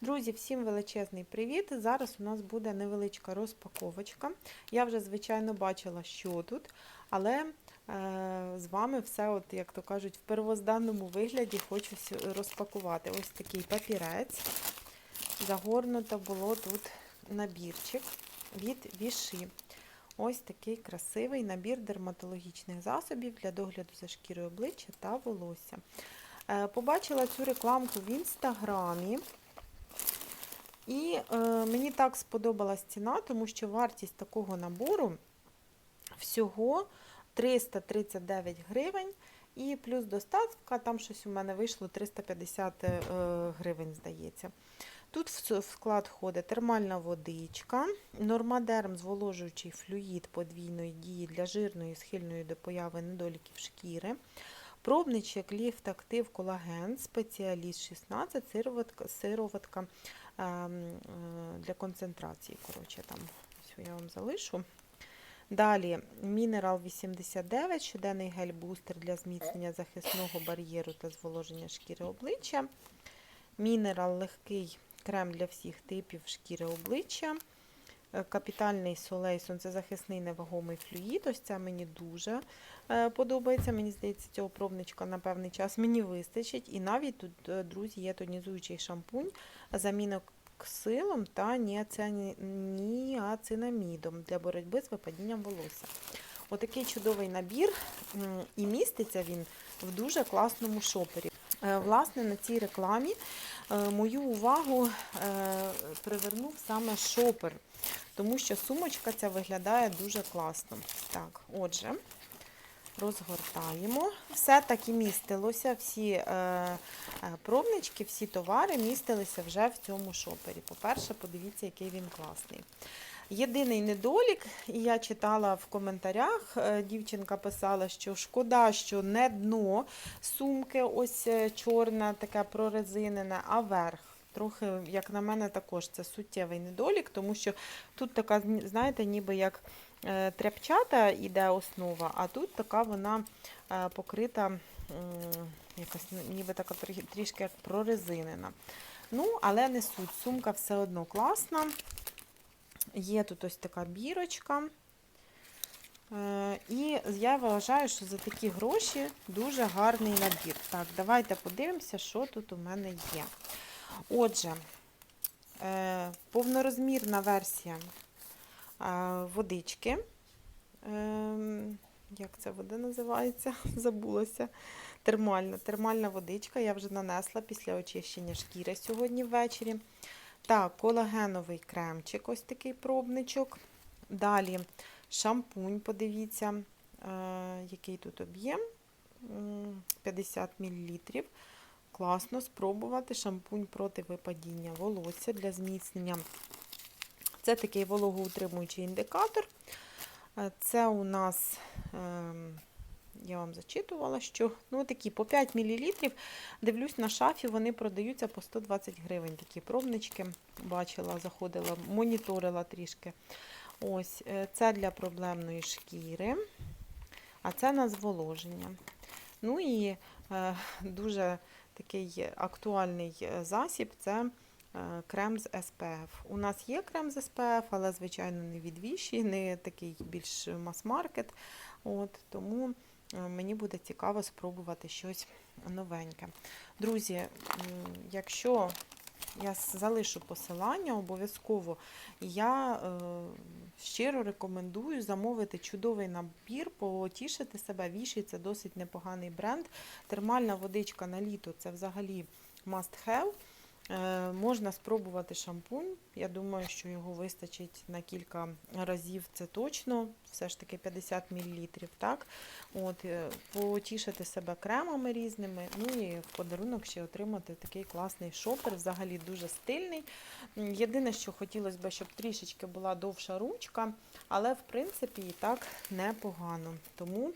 Друзі, всім величезний привіт! Зараз у нас буде невеличка розпаковочка. Я вже, звичайно, бачила, що тут, але е, з вами все, от, як то кажуть, в первозданному вигляді хочу розпакувати. Ось такий папірець. Загорнуто було тут набірчик від Віші. Ось такий красивий набір дерматологічних засобів для догляду за шкірою обличчя та волосся. Е, Побачила цю рекламку в інстаграмі. І е, мені так сподобалась ціна, тому що вартість такого набору всього 339 гривень. І плюс доставка, там щось у мене вийшло 350 е, гривень, здається. Тут в склад входить термальна водичка, нормадерм зволожуючий флюїд подвійної дії для жирної, схильної до появи недоліків шкіри, пробничок ліфт актив колаген, спеціаліст 16, сироватка, сироватка ем, е, для концентрації. Коротше, там ось я вам залишу. Далі мінерал 89, щоденний гель-бустер для зміцнення захисного бар'єру та зволоження шкіри обличчя. Мінерал легкий крем для всіх типів шкіри обличчя. Е, Капітальний солей, сонцезахисний невагомий флюїд. Ось це мені дуже е, подобається. Мені здається, цього пробничка на певний час мені вистачить. І навіть тут, е, друзі, є тонізуючий шампунь, заміна ксилом та ніацинамідом для боротьби з випадінням волосся. Отакий чудовий набір, і міститься він в дуже класному шопері. Власне, на цій рекламі мою увагу е, привернув саме шопер, тому що сумочка ця виглядає дуже класно. Так, отже, розгортаємо. Все так і містилося, всі е, е, пробнички, всі товари містилися вже в цьому шопері. По-перше, подивіться, який він класний. Єдиний недолік, і я читала в коментарях, е, дівчинка писала, що шкода, що не дно сумки, ось е, чорне, таке прорезинене, а верх. Трохи, як на мене, також це суттєвий недолік, тому що тут така, знаєте, ніби як е, тряпчата іде основа, а тут така вона покрита, якась ніби така трішки як прорезинена. Ну, але не суть. Сумка все одно класна. Є тут ось така бірочка. Е, І я вважаю, що за такі гроші дуже гарний набір. Так, давайте подивимося, що тут у мене є. Отже, е, повнорозмірна версія е, водички. Ем, Як ця вода називається? Забулася. Термальна. Термальна водичка. Я вже нанесла після очищення шкіри сьогодні ввечері. Так, колагеновий кремчик, ось такий пробничок. Далі шампунь, подивіться, е, який тут об'єм. 50 мл. Класно спробувати шампунь проти випадіння волосся для зміцнення. Це такий вологоутримуючий індикатор. Е, Це у нас, ем, я вам зачитувала, що ну, такі по 5 мл. Дивлюсь, на шафі вони продаються по 120 гривень. Такі пробнички. Бачила, заходила, моніторила трішки. Ось, е, це для проблемної шкіри, а це на зволоження. Ну і е, дуже такий актуальний е, засіб це е, крем з SPF. У нас є крем з SPF, але, звичайно, не від не такий більш мас-маркет. Тому мені буде цікаво спробувати щось новеньке. Друзі, якщо я залишу посилання обов'язково, я е, щиро рекомендую замовити чудовий набір, потішити себе. Віші це досить непоганий бренд. Термальна водичка на літо це взагалі must have. Е, можна спробувати шампунь. Я думаю, що його вистачить на кілька разів. Це точно. Все ж таки 50 мл. Так? От, е, потішити себе кремами різними. Ну і в подарунок ще отримати такий класний шопер. Взагалі дуже стильний. Єдине, що хотілося б, щоб трішечки була довша ручка, але в принципі і так непогано. Тому.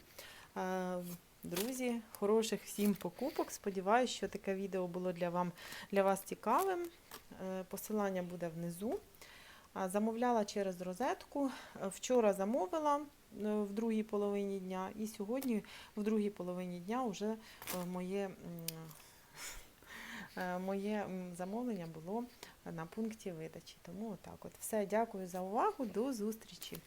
Друзі, хороших всім покупок. Сподіваюся, що таке відео було для, вам, для вас цікавим. Е, Посилання буде внизу. Замовляла через розетку. Е, Вчора замовила е, в другій половині дня, і сьогодні в другій половині дня вже моє моє замовлення було на пункті видачі. Тому отак от. Все, дякую за увагу. До зустрічі!